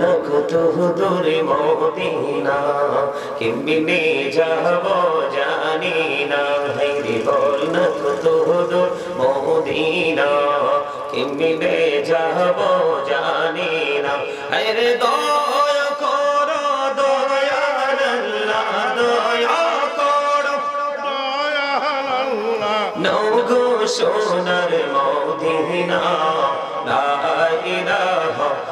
না কত দূরে মদিনা? কেমনে যাব জানি না। হাইরে বল না কত দূর মদিনা? কেমনে যাব জানি না। হাইরে দয়া করো দয়াল আল্লাহ, দয়া করো। নৌগো সোনার মদিনা, লা ইলাহা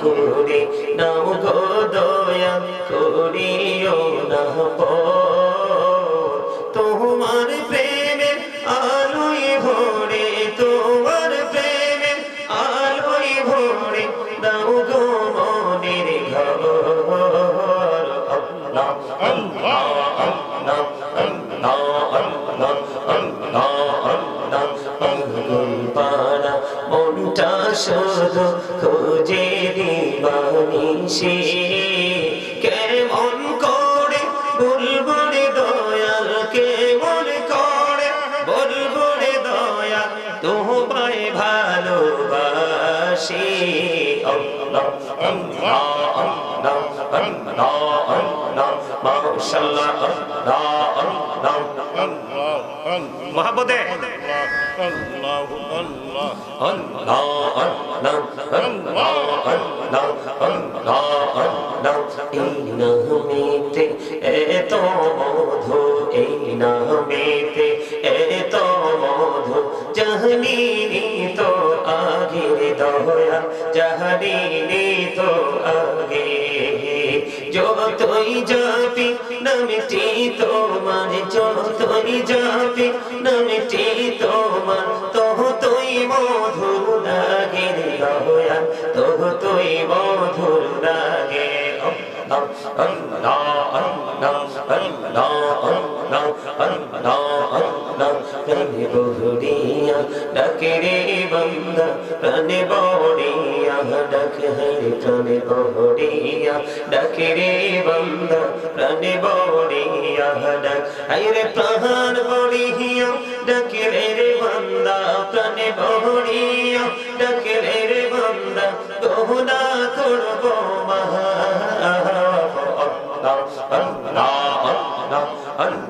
করে নাও গো দয়া করিও না তোমার প্রেম শুধু খুঁজে দিবানিসে কেমন করে বুলবুড়ে দয়াল কেমন করে বুলবুড়ে দয়াল তোমায় ভালোবাসি Allah, Allah, Allah, Allah, Allah, Allah. মহাপদে মেতে এত মধু এই না মেতে এত মধু জহনী हम जहनी ने तो आगे जो तुई जाती न मिटी तो मन जो तुई जाती न मिटी तो मन तो তুই মধুর লাগে রে অহয়া তো তুই মধুর লাগে অল্লাহ অল্লাহ অল্লাহ অল্লাহ আল্লাহ আল্লাহ আল্লাহ প্রাণে বহুরিয়া ডাকে রে বন্দা, প্রাণে বড়িয়া, ডাকে হরে প্রাণে বড়িয়া ডাকে রে বন্দা, প্রাণে বড়িয়া, ডাক হাইরে প্রাণ বড়িয়া ডাকে রে বন্দা, প্রাণে বড়িয়া ডাকে রে বন্দা, গহনা করব মহা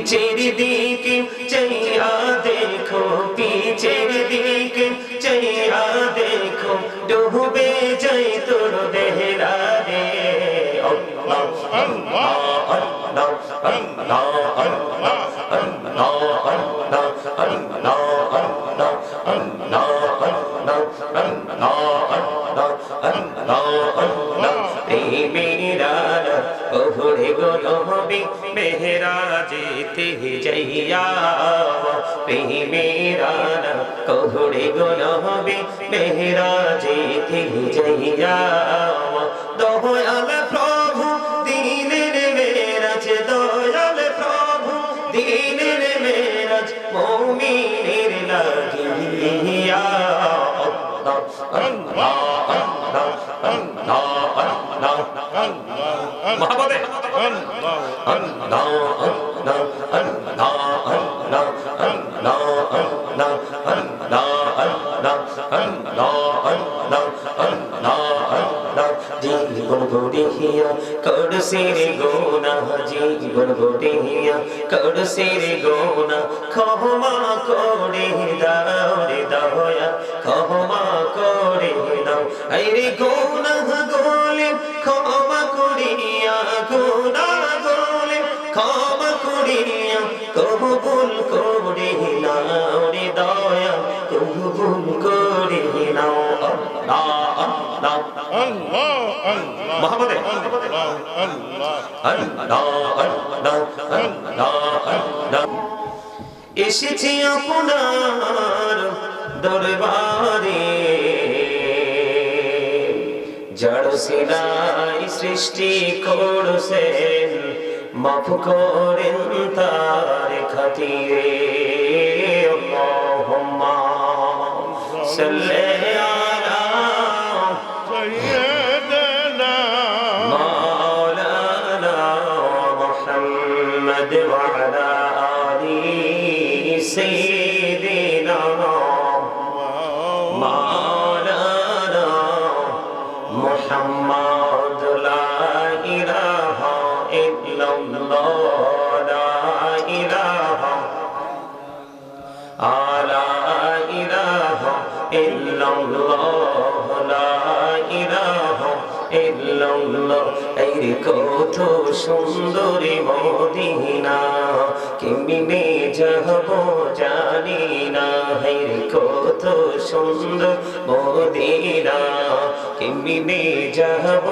পিছের দিকে চাইয়া দেখো পিছের দিকে চাইয়া দেখো ডুবে যাই তোর দেহরা রে আল্লাহ আল্লাহ আল্লাহ আল্লাহ আল্লাহ আল্লাহ আল্লাহ আল্লাহ আল্লাহ আল্লাহ আল্লাহ আল্লাহ মেরার ওহরে গো নবী মেহরাজেতে যাইয়া মেরার ওহরে গো মেহরা মেহরাজেতে যাইয়া দোহয়ালা জীবন গড়িয়া করছে রে গোনা জীবন গড়িয়া করছে রে গোনা ক্ষমা করে দাও রে দয়া, ক্ষমা করে দাও। আইরে গোনা গোলে ক্ষমা করিয়া গোনা গোলে ক্ষমা করিয়া কবুল করে নাও রে দয়া কবুল করে নাও। আল্লাহ আল্লাহ মোহাম্মদে এসেছি আপনার দরবারে। জড় সিলাই সৃষ্টি করছেন মাফ করেন তার খাতিরে। সাল্লি জন্য এই কত সুন্দরী মদিনা। কেমনে যাব জানি না, এই কত সুন্দর মদিনা। কেমনে যাব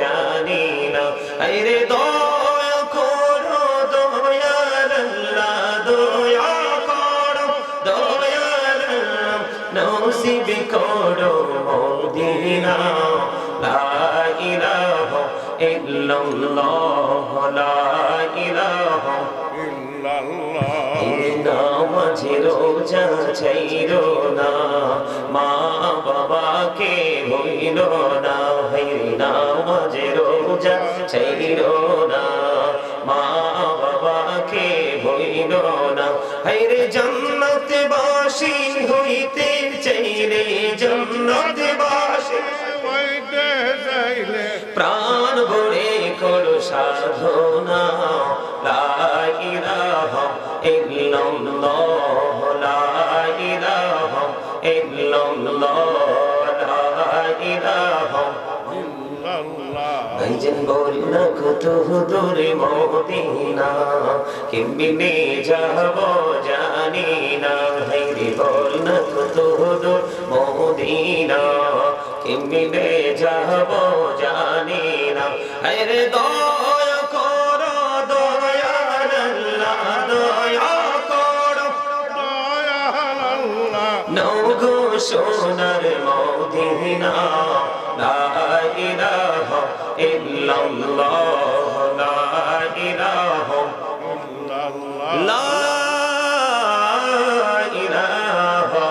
জানি না আইরে দয়া করো, দয়াল আল্লাহ দয়া করো ইল্লাল্লাহ লা ইলাহা ইল্লাল্লাহ। এই নামাজে রোজা ছাইর না, মা বাবাকে হইল না। এই নামাজে রোজা ছাইর না, মা বাবাকে হইল না। হাইরে জান্নাতে বাসী হইতে চাইরে জান্নাতে বাসী পেতে চাইলে প্রাণ ভরে করো সাধনা। লা ইলাহা ইল্লাল্লাহ লা ইলাহা ইল্লাল্লাহ ভাইজান বলল কত দূরে মদিনা কেমনে যাব জানি না। ভাইরে বলল কত দূর মদিনা মিলে যাব, জানি না। হরে দয়া করো দয়াল আল্লাহ দয়া করো। দয়াল আল্লাহ নওগো সোনার মদিনা লা ইলাহা ইল্লাল্লাহ লা ইলাহা ইল্লাল্লাহ, লা ইলাহা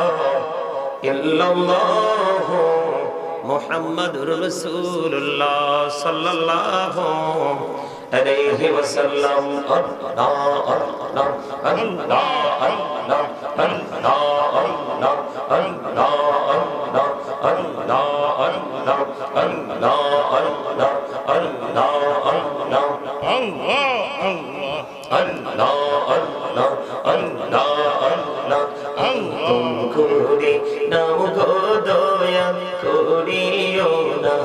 ইল্লাল্লাহ। মোহাম্মদ রসুল্লাহ সাল্লাহ আলাইহি ওয়াসাল্লাম আল্লাহ আল্লাহ আল্লাহ আল্লাহ আল্লাহ আল্লাহ আল্লাহ নাম গো করিও না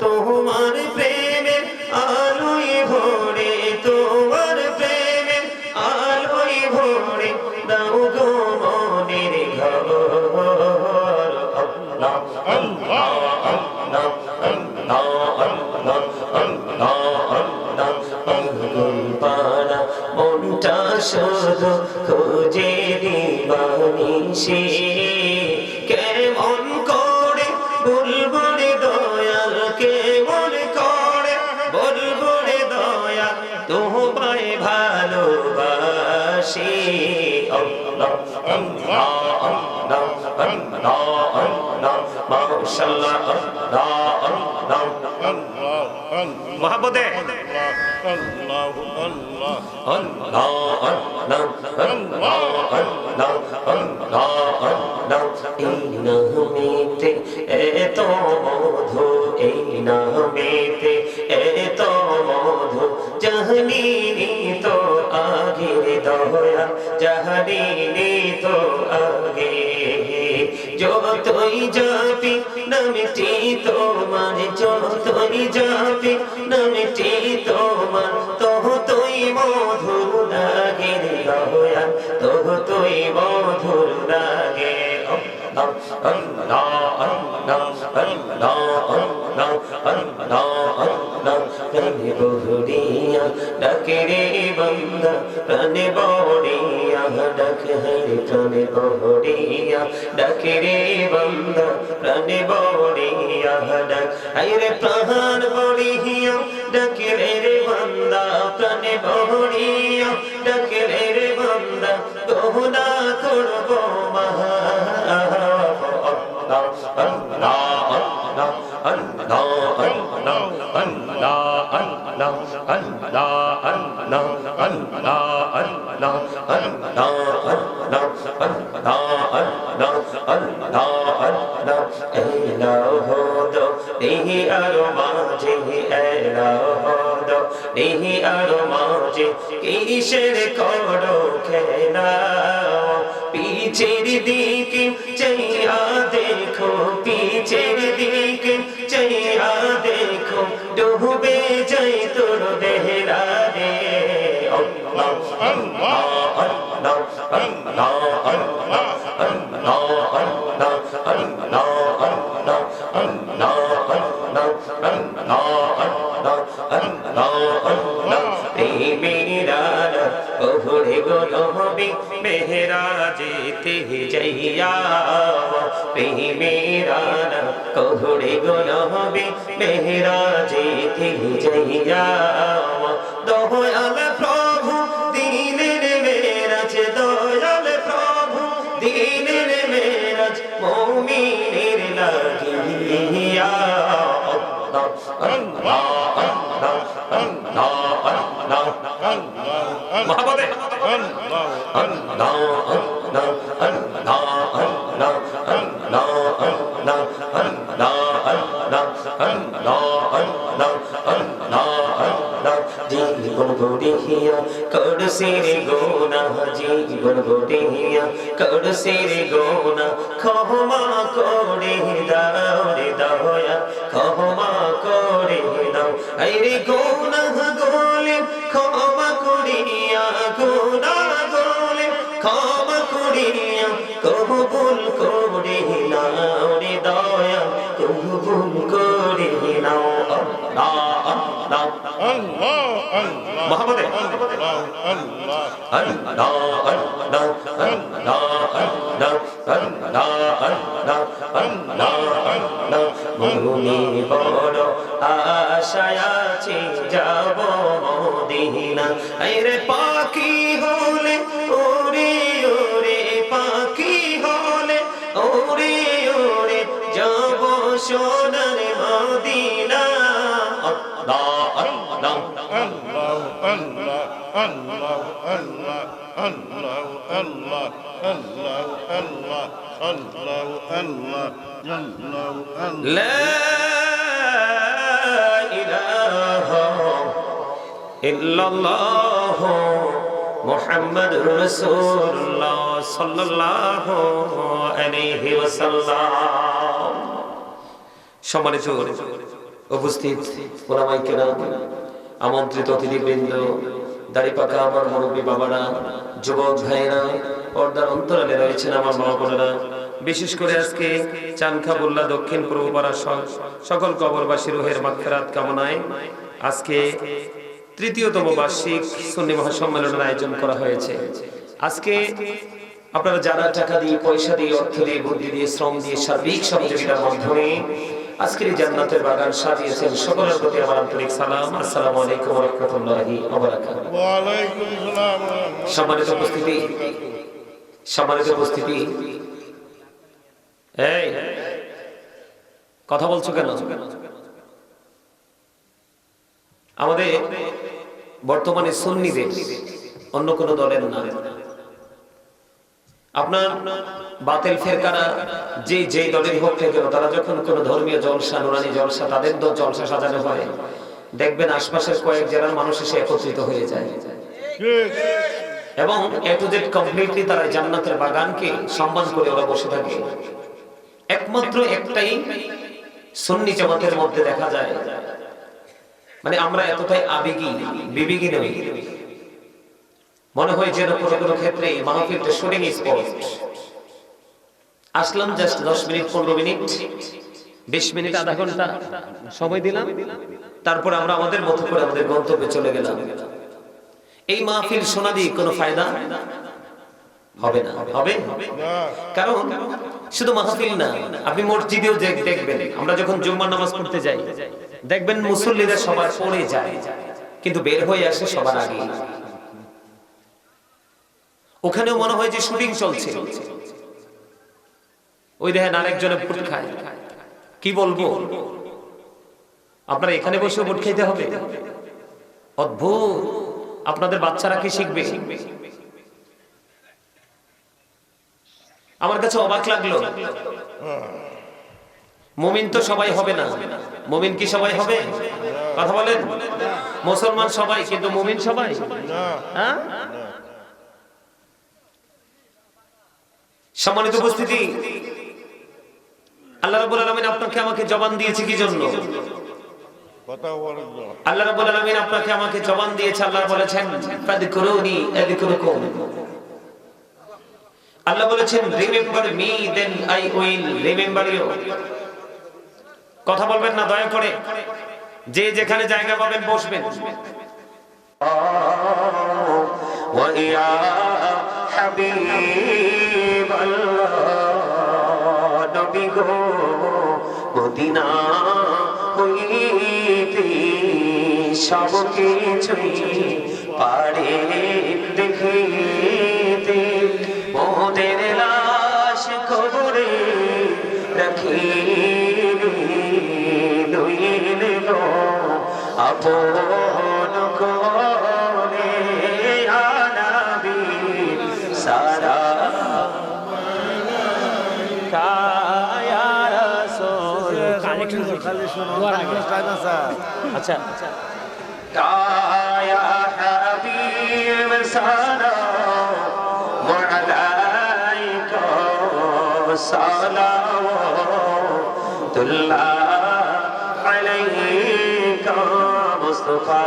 তোমার প্রেমের আলোয় ভরে, তোমার প্রেমের আলোয় ভরে, দাও গো মনের ঘর। মনটা শুধু খুঁজে দিবানিসে কেমন মহাবদে এত মধু এই নামেতে এত মধু জাহনি तो हम जहरीले तो आगे जो तोई जाति न मिटी तो मन जो तोई जाति न मिटी तो मन तो তুই মধুর লাগে দয়াল তবু তুই মধুর লাগে Allah, Allah, Allah, Allah, Allah. Allah, Allah, প্রাণে বহুরিয়া ডাকে রে বন্দা প্রাণে বড়িয়া ডাকে হরে প্রাণে বড়িয়া ডাকে রে বন্দা প্রাণে বড়িয়া ডাক হাইরে প্রাণ বড়িয়া ডাকে রে বন্দা প্রাণে বড়িয়া ডাকে রে বন্দা গহনা করব মহা কিসের করো খেলা পিছের দিকে চাইয়া দেখো পিছের দিকে চাইয়া দেখো, ডুবে যাই তোর দেহরা রে আল্লাহ আল্লাহ আল্লাহ আল্লাহ আল্লাহ আল্লাহ আল্লাহ আল্লাহ প্রেমেরা বহুরে গোলবি মেহরা যেতে যাইয়া প্রেমেরা কহুরে গোলবি মেহরা যেতে যাইয়া দয়াল প্রভু দিনের মেরাজ দয়াল প্রভু দিনের মেরাজ মৌমিনের লাগিয়া আল্লাহ আল্লাহ আল্লাহ আল্লাহ আল্লাহ গড়িয়া করছে রে গোনা জীবন গড়িয়া করছে রে গোনা, ক্ষমা করে দাও রে দয়া, ক্ষমা করে দাও। এই রে গোনা গোলে, ক্ষমা করিয়া, গোনা গোলে, ক্ষমা করিয়া, কবুল করে নাও রে দয়া, কবুল করে নাও আল্লাহ আল্লাহ। محمد ভূমি বড় আশায় আছি যাব মদিনা রে পাখি হলে ওরে ওরে পাখি হলে ওরে ওরে যাব সোনার মদিনা আল্লাহ আল্লাহ Allah, Allah, Allah, Allah, Allah, Allah, Allah, Allah, Allah, Allah, Allah, Allah. لا إله إلا الله محمد رسول الله صلى الله عليه وسلم সম্মানিত উপস্থিত ওলামাই কেরাম আমন্ত্রিত অতিথিবৃন্দ, দাড়ি পাকা আমার মুরব্বী বাবারা, যুবক ভাইয়েরা, পর্দার অন্তরালে রয়েছেন আমার মা বোনেরা। বিশেষ করে আজকে চানখা চানখাবুল্লা দক্ষিণ পূর্ব পাড়া স- সকল কবরবাসী রুহের মাগফিরাত কামনায় আজকে তৃতীয়তম বার্ষিক সুন্নি মহাসম্মেলনের আয়োজন করা হয়েছে। আজকে আপনারা যারা টাকা দিয়ে, পয়সা দিয়ে, অর্থ দিয়ে, বুদ্ধি দিয়ে, শ্রম দিয়ে, সার্বিক সহযোগিতার মাধ্যমে আজকের জান্নাতের বাগান সাজিয়েছেন সকলের প্রতি আমার আন্তরিক সালাম। আসসালামু আলাইকুম রহমতুল্লাহি ওয়ালাইকুম সালাম সম্মানিত উপস্থিতি সম্মানিত উপস্থিতি। এই কথা বলছো কেন? আমাদের বর্তমানে সুন্নিদের অন্য কোন দলের না। আপনার বাতিল ফেরকারা যে যে দলের হোক কেন, তারা যখন কোন ধর্মীয় জলসা, নুরানি জলসা, তাদের জলসা সাজানো হয়, দেখবেন আশপাশের কয়েক জেলার মানুষ এসে একত্রিত হয়ে যায়। এবং এ টু জেড কমপ্লিটলি তারা জান্নাতের বাগানকে সম্মান করে ওরা বসে থাকে। একমাত্র একটাই সুন্নি জামাতের মধ্যে দেখা যায়। মানে আমরা এতটাই আবেগী বিবেগী নই। মনে হয় যেন কোনো কোনো ক্ষেত্রে মাহফিলটা শুটিং স্পট। আসলাম জাস্ট দশ মিনিট, পনেরো মিনিট, বিশ মিনিট, আধা ঘণ্টা সময় দিলাম। তারপর আমরা আমাদের মতো করে আমাদের গন্তব্যে চলে গেলাম। এই মাহফিল শোনা দিয়ে কোনো ফায়দা? হবে না। হবে? কারণ শুধু মাহফিল না, আপনি মসজিদেও দেখ- দেখবেন, আমরা যখন জুম্মার নামাজ পড়তে যাই, দেখবেন মুসল্লিরা সবার পড়ে যায়, কিন্তু বের হয়ে আসে সবার আগে ওখানেও মনে হয় যে শুটিং চলছে। ওই দেখেন আরেকজনে ফুট খায়। কি বলব? আপনারা এখানে বসে ভোট খাইতে হবে? অদ্ভুত। আপনাদের বাচ্চারা কি শিখবে? আমার কাছে অবাক লাগল। মুমিন তো সবাই হবে না। মুমিন কি সবাই হবে? কথা বলেন? মুসলমান সবাই কিন্তু মুমিন সবাই? না। হ্যাঁ? সম্মানিত উপস্থিতি, আল্লাহ রাব্বুল আলামিন আপনাকে আমাকে জবান দিয়েছে কি জন্য? আল্লাহ রাব্বুল আলামিন আপনাকে আমাকে জবান দিয়েছে, আল্লাহ বলেছেন, ফাদকুরুনি আযকুরুকুম। আল্লাহ বলেছেন remember me then I will remember you কথা বলবেন না, দয়া করে। যে যেখানে জায়গা পাবেন, বসবেন। ওয়া ইয়া হাবিব। আল্লাহ নবী গো, মদিনা হইতে সব কিছুই পারে দেখিতে। মোদের লাশ খবরে রাখি লইলে গো, আপন কর আচ্ছা। মুস্তাফা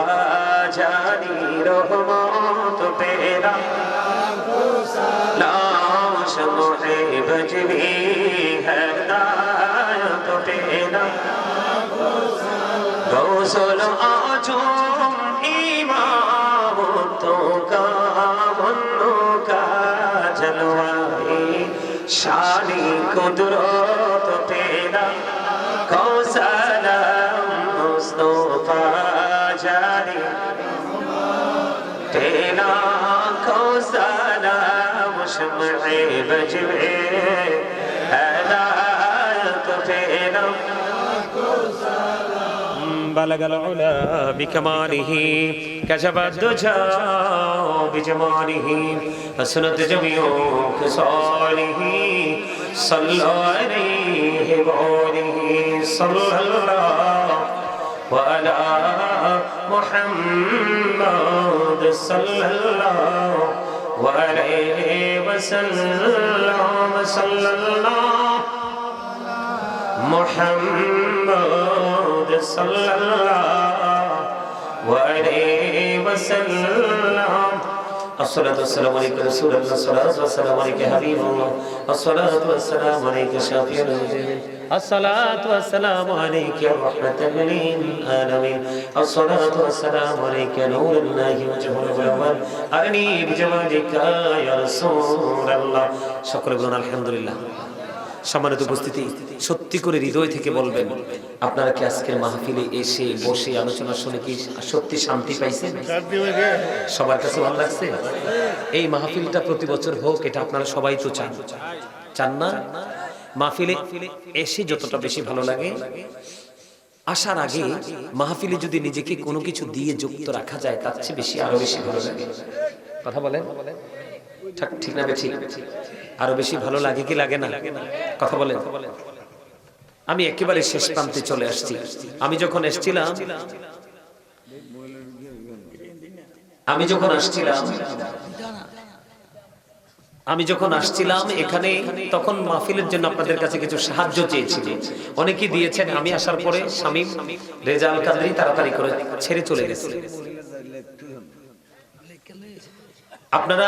জানি রহমত পেরা লাশ মোহে বজবি হেদায়ত পেরা গৌসল আজম, ইমাম তো কামন্ন কা জলওয়াই শানি, কুদরত তেরা কৌসলম মুস্তফা জারি তেরা কৌসলম শমঈ বজবে হেদায়ত তেরা بلغ العلا بكماله كشف الدجى بجماله حسنت جميع خصاله صلى عليه وآله صلى الله وعلى محمد صلى الله وعليه وسلم صلى الله محمد صلى الله عليه وسلم. الصلاة والسلام عليك رسول الله الصلاة والسلام عليك حبيب الله. الصلاة والسلام عليك شافي المجرمين الصلاة والسلام عليك رحمة للعالمين. الصلاة والسلام عليك نور الله وجهه الأول. أرني بجمالك يا رسول الله. شكرا الحمد لله. সম্মানিত উপস্থিতি সত্যি করে হৃদয় থেকে বলবেন, আপনারা কি আজকের মাহফিলে এসে বসে আলোচনা শুনে কি সত্যি শান্তি পাইছেন? সবার কাছে ভালো লাগছে? এই মাহফিলটা প্রতি বছর হোক, এটা আপনারা সবাই তো চান। চান না? মাহফিলে এসে যতটা বেশি ভালো লাগে। আসার আগে মাহফিলে যদি নিজেকে কোনো কিছু দিয়ে যুক্ত রাখা যায়, তার চেয়ে বেশি আরও বেশি ভালো লাগে। কথা বলেন? ঠিক না ঠিক? আরও বেশি ভালো লাগে কি লাগে না? কথা বলেন। আমি একেবারে শেষ প্রান্তে চলে আসছি। আমি যখন এসছিলাম, আমি যখন আসছিলাম, আমি যখন আসছিলাম এখানে, তখন মাহফিলের জন্য আপনাদের কাছে কিছু সাহায্য চেয়েছিল। অনেকেই দিয়েছেন, আমি আসার পরে শামীম রেজাল কাদরি তাড়াতাড়ি করে ছেড়ে চলে গেছে। আপনারা